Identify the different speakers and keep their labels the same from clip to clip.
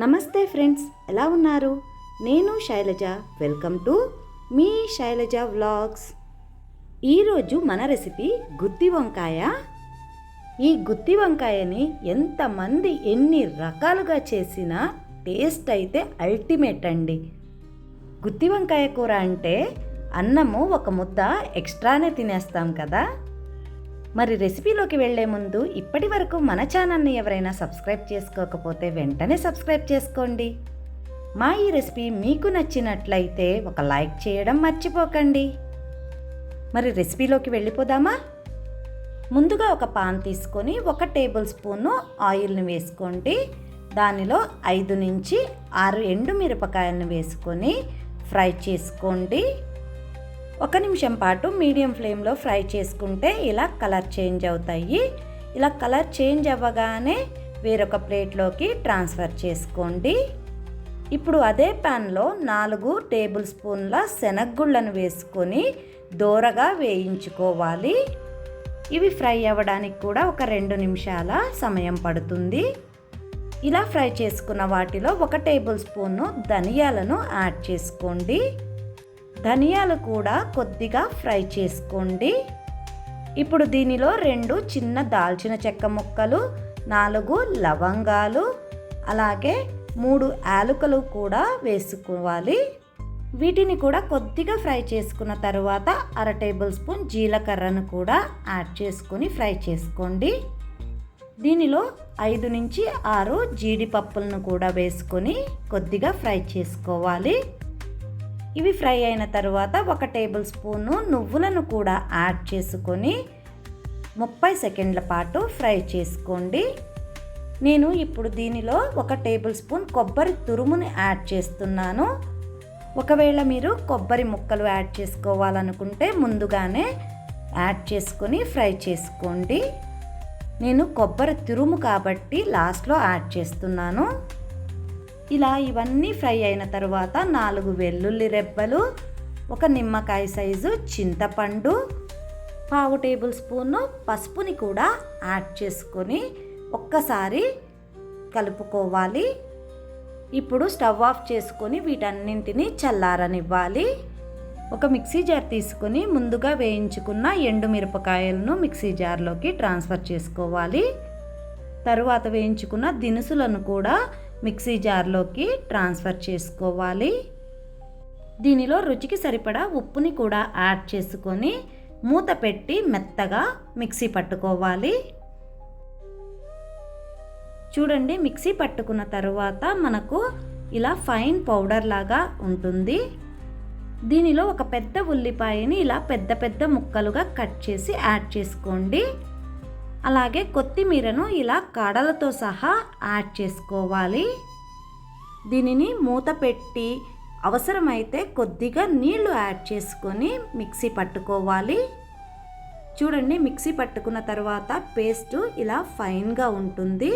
Speaker 1: నమస్తే ఫ్రెండ్స్ ఎలా ఉన్నారు? నేను శైలజ. వెల్కమ్ టు మీ శైలజ వ్లాగ్స్. ఈరోజు మన రెసిపీ గుత్తి వంకాయ. ఈ గుత్తి వంకాయని ఎంతమంది ఎన్ని రకాలుగా చేసినా టేస్ట్ అయితే అల్టిమేట్ అండి. గుత్తి వంకాయ కూర అంటే అన్నము ఒక ముద్ద ఎక్స్ట్రానే తినేస్తాం కదా. మరి రెసిపీలోకి వెళ్ళే ముందు ఇప్పటి వరకు మన ఛానల్ని ఎవరైనా సబ్స్క్రైబ్ చేసుకోకపోతే వెంటనే సబ్స్క్రైబ్ చేసుకోండి. మా ఈ రెసిపీ మీకు నచ్చినట్లయితే ఒక లైక్ చేయడం మర్చిపోకండి. మరి రెసిపీలోకి వెళ్ళిపోదామా? ముందుగా ఒక పాన్ తీసుకొని ఒక టేబుల్ స్పూను ఆయిల్ని వేసుకోండి. దానిలో ఐదు నుంచి ఆరు ఎండు మిరపకాయలను వేసుకొని ఫ్రై చేసుకోండి. ఒక నిమిషం పాటు మీడియం ఫ్లేమ్లో ఫ్రై చేసుకుంటే ఇలా కలర్ చేంజ్ అవుతాయి. ఇలా కలర్ చేంజ్ అవ్వగానే వేరొక ప్లేట్లోకి ట్రాన్స్ఫర్ చేసుకోండి. ఇప్పుడు అదే ప్యాన్లో నాలుగు టేబుల్ స్పూన్ల శనగగుళ్ళను వేసుకొని దోరగా వేయించుకోవాలి. ఇవి ఫ్రై అవ్వడానికి కూడా ఒక రెండు నిమిషాల సమయం పడుతుంది. ఇలా ఫ్రై చేసుకున్న వాటిలో ఒక టేబుల్ స్పూను ధనియాలను యాడ్ చేసుకోండి. ధనియాలు కూడా కొద్దిగా ఫ్రై చేసుకోండి. ఇప్పుడు దీనిలో రెండు చిన్న దాల్చిన చెక్క ముక్కలు నాలుగు లవంగాలు అలాగే మూడు యాలుకలు కూడా వేసుకోవాలి. వీటిని కూడా కొద్దిగా ఫ్రై చేసుకున్న తర్వాత అర టేబుల్ స్పూన్ జీలకర్రను కూడా యాడ్ చేసుకొని ఫ్రై చేసుకోండి. దీనిలో ఐదు నుంచి ఆరు జీడిపప్పులను కూడా వేసుకొని కొద్దిగా ఫ్రై చేసుకోవాలి. ఇవి ఫ్రై అయిన తర్వాత ఒక టేబుల్ స్పూను నువ్వులను కూడా యాడ్ చేసుకొని ముప్పై సెకండ్ల పాటు ఫ్రై చేసుకోండి. నేను ఇప్పుడు దీనిలో ఒక టేబుల్ స్పూన్ కొబ్బరి తురుముని యాడ్ చేస్తున్నాను. ఒకవేళ మీరు కొబ్బరి ముక్కలు యాడ్ చేసుకోవాలనుకుంటే ముందుగానే యాడ్ చేసుకొని ఫ్రై చేసుకోండి. నేను కొబ్బరి తురుము కాబట్టి లాస్ట్లో యాడ్ చేస్తున్నాను. ఇలా ఇవన్నీ ఫ్రై అయిన తర్వాత నాలుగు వెల్లుల్లి రెబ్బలు ఒక నిమ్మకాయ సైజు చింతపండు పావు టేబుల్ స్పూన్ పసుపుని కూడా యాడ్ చేసుకొని ఒక్కసారి కలుపుకోవాలి. ఇప్పుడు స్టవ్ ఆఫ్ చేసుకొని వీటన్నింటినీ చల్లారనివ్వాలి. ఒక మిక్సీ జార్ తీసుకొని ముందుగా వేయించుకున్న ఎండు మిరపకాయలను మిక్సీ జార్లోకి ట్రాన్స్ఫర్ చేసుకోవాలి. తరువాత వేయించుకున్న దినుసులను కూడా మిక్సీ జార్లోకి ట్రాన్స్ఫర్ చేసుకోవాలి. దీనిలో రుచికి సరిపడా ఉప్పుని కూడా యాడ్ చేసుకొని మూత పెట్టి మెత్తగా మిక్సీ పట్టుకోవాలి. చూడండి మిక్సీ పట్టుకున్న తర్వాత మనకు ఇలా ఫైన్ పౌడర్ లాగా ఉంటుంది. దీనిలో ఒక పెద్ద ఉల్లిపాయని ఇలా పెద్ద పెద్ద ముక్కలుగా కట్ చేసి యాడ్ చేసుకోండి. అలాగే కొత్తిమీరను ఇలా కడలతో సహా యాడ్ చేసుకోవాలి. దీనిని మూత పెట్టి అవసరమైతే కొద్దిగా నీళ్ళు యాడ్ చేసుకొని మిక్సీ పట్టుకోవాలి. చూడండి మిక్సీ పట్టుకున్న తర్వాత పేస్ట్ ఇలా ఫైన్గా ఉంటుంది.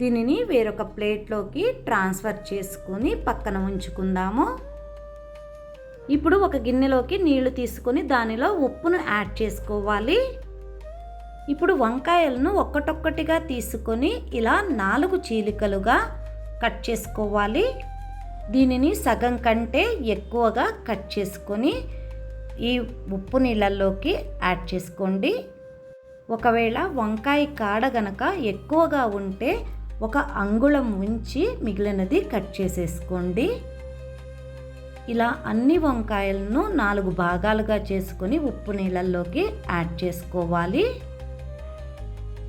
Speaker 1: దీనిని వేరొక ప్లేట్లోకి ట్రాన్స్ఫర్ చేసుకొని పక్కన ఉంచుకుందాము. ఇప్పుడు ఒక గిన్నెలోకి నీళ్ళు తీసుకొని దానిలో ఉప్పును యాడ్ చేసుకోవాలి. ఇప్పుడు వంకాయలను ఒక్కటొక్కటిగా తీసుకొని ఇలా నాలుగు చీలికలుగా కట్ చేసుకోవాలి. దీనిని సగం కంటే ఎక్కువగా కట్ చేసుకొని ఈ ఉప్పు నీళ్ళల్లోకి యాడ్ చేసుకోండి. ఒకవేళ వంకాయ కాడ గనక ఎక్కువగా ఉంటే ఒక అంగుళం ఉంచి మిగిలినది కట్ చేసేసుకోండి. ఇలా అన్ని వంకాయలను నాలుగు భాగాలుగా చేసుకొని ఉప్పు నీళ్ళల్లోకి యాడ్ చేసుకోవాలి.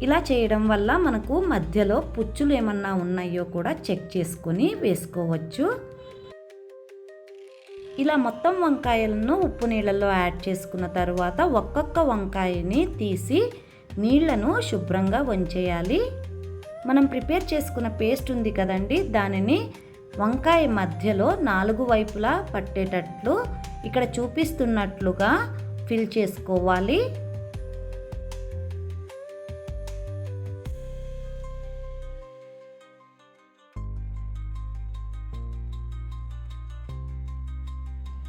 Speaker 1: ఇలా చేయడం వల్ల మనకు మధ్యలో పుచ్చులు ఏమన్నా ఉన్నాయో కూడా చెక్ చేసుకొని వేసుకోవచ్చు. ఇలా మొత్తం వంకాయలను ఉప్పు నీళ్ళల్లో యాడ్ చేసుకున్న తర్వాత ఒక్కొక్క వంకాయని తీసి నీళ్ళను శుభ్రంగా వంచేయాలి. మనం ప్రిపేర్ చేసుకున్న పేస్ట్ ఉంది కదండి దానిని వంకాయ మధ్యలో నాలుగు వైపులా పట్టేటట్లు ఇక్కడ చూపిస్తున్నట్లుగా ఫిల్ చేసుకోవాలి.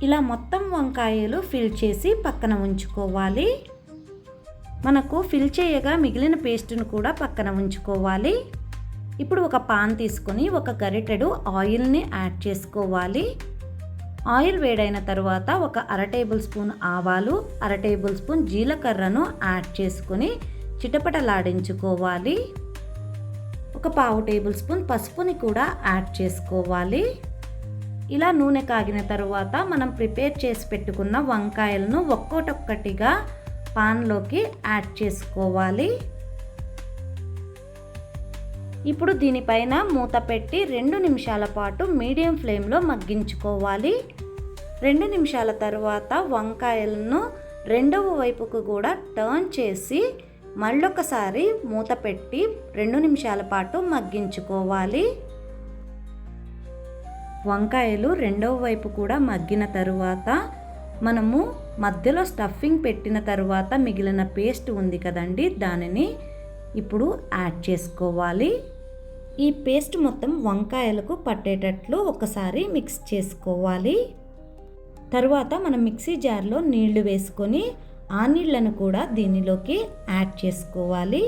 Speaker 1: ఇలా మొత్తం వంకాయలు ఫిల్ చేసి పక్కన ఉంచుకోవాలి. మనకు ఫిల్ చేయగా మిగిలిన పేస్ట్ను కూడా పక్కన ఉంచుకోవాలి. ఇప్పుడు ఒక పాన్ తీసుకొని ఒక గరిటెడు ఆయిల్ని యాడ్ చేసుకోవాలి. ఆయిల్ వేడైన తర్వాత ఒక అర టేబుల్ స్పూన్ ఆవాలు అర టేబుల్ స్పూన్ జీలకర్రను యాడ్ చేసుకొని చిటపటలాడించుకోవాలి. ఒక పావు టేబుల్ స్పూన్ పసుపుని కూడా యాడ్ చేసుకోవాలి. ఇలా నూనె కాగిన తర్వాత మనం ప్రిపేర్ చేసి పెట్టుకున్న వంకాయలను ఒక్కొక్కటిగా పాన్లోకి యాడ్ చేసుకోవాలి. ఇప్పుడు దీనిపైన మూత పెట్టి రెండు నిమిషాల పాటు మీడియం ఫ్లేమ్లో మగ్గించుకోవాలి. రెండు నిమిషాల తర్వాత వంకాయలను రెండవ వైపుకు కూడా టర్న్ చేసి మళ్ళొకసారి మూత పెట్టి రెండు నిమిషాల పాటు మగ్గించుకోవాలి. వంకాయలు రెండవ వైపు కూడా మగ్గిన తరువాత మనము మధ్యలో స్టఫింగ్ పెట్టిన తర్వాత మిగిలిన పేస్ట్ ఉంది కదండి దానిని ఇప్పుడు యాడ్ చేసుకోవాలి. ఈ పేస్ట్ మొత్తం వంకాయలకు పట్టేటట్లు ఒకసారి మిక్స్ చేసుకోవాలి. తర్వాత మనం మిక్సీ జార్లో నీళ్ళు వేసుకొని ఆ నీళ్ళను కూడా దీనిలోకి యాడ్ చేసుకోవాలి.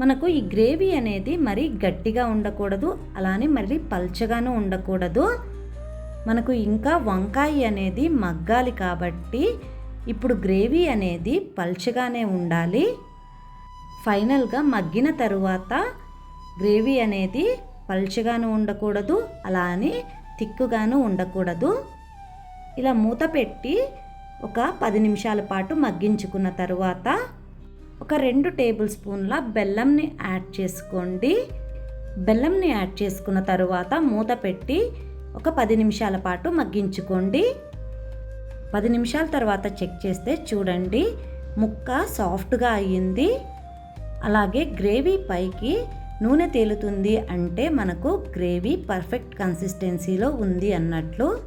Speaker 1: మనకు ఈ గ్రేవీ అనేది మరీ గట్టిగా ఉండకూడదు అలానే మరీ పల్చగాను ఉండకూడదు. మనకు ఇంకా వంకాయ అనేది మగ్గాలి కాబట్టి ఇప్పుడు గ్రేవీ అనేది పల్చగానే ఉండాలి. ఫైనల్గా మగ్గిన తరువాత గ్రేవీ అనేది పల్చగాను ఉండకూడదు అలా అని తిక్కుగాను ఉండకూడదు. ఇలా మూత పెట్టి ఒక పది నిమిషాల పాటు మగ్గించుకున్న తరువాత ఒక రెండు టేబుల్ స్పూన్ల బెల్లంని యాడ్ చేసుకోండి. బెల్లంని యాడ్ చేసుకున్న తరువాత మూత పెట్టి ఒక పది నిమిషాల పాటు మగ్గించుకోండి. పది నిమిషాల తర్వాత చెక్ చేస్తే చూడండి ముక్క సాఫ్ట్గా అయ్యింది. అలాగే గ్రేవీ పైకి నూనె తేలుతుంది అంటే మనకు గ్రేవీ పర్ఫెక్ట్ కన్సిస్టెన్సీలో ఉంది అన్నట్లు.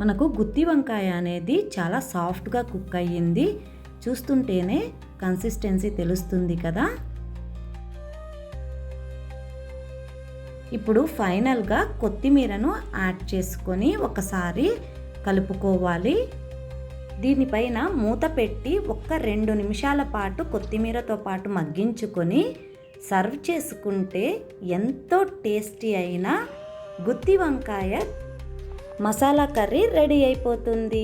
Speaker 1: మనకు గుత్తి వంకాయ అనేది చాలా సాఫ్ట్గా కుక్ అయ్యింది. చూస్తుంటేనే కన్సిస్టెన్సీ తెలుస్తుంది కదా? ఇప్పుడు ఫైనల్గా కొత్తిమీరను యాడ్ చేసుకొని ఒకసారి కలుపుకోవాలి. దీనిపైన మూత పెట్టి ఒక్క రెండు నిమిషాల పాటు కొత్తిమీరతో పాటు మగ్గించుకొని సర్వ్ చేసుకుంటే ఎంతో టేస్టీ అయిన గుత్తి వంకాయ మసాలా కర్రీ రెడీ అయిపోతుంది.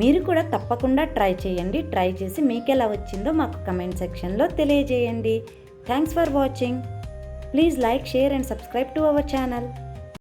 Speaker 1: మీరు కూడా తప్పకుండా ట్రై చేయండి. ట్రై చేసి మీకు ఎలా వచ్చిందో మాకు కమెంట్ సెక్షన్లో తెలియజేయండి. Thanks for watching please like share and subscribe to our channel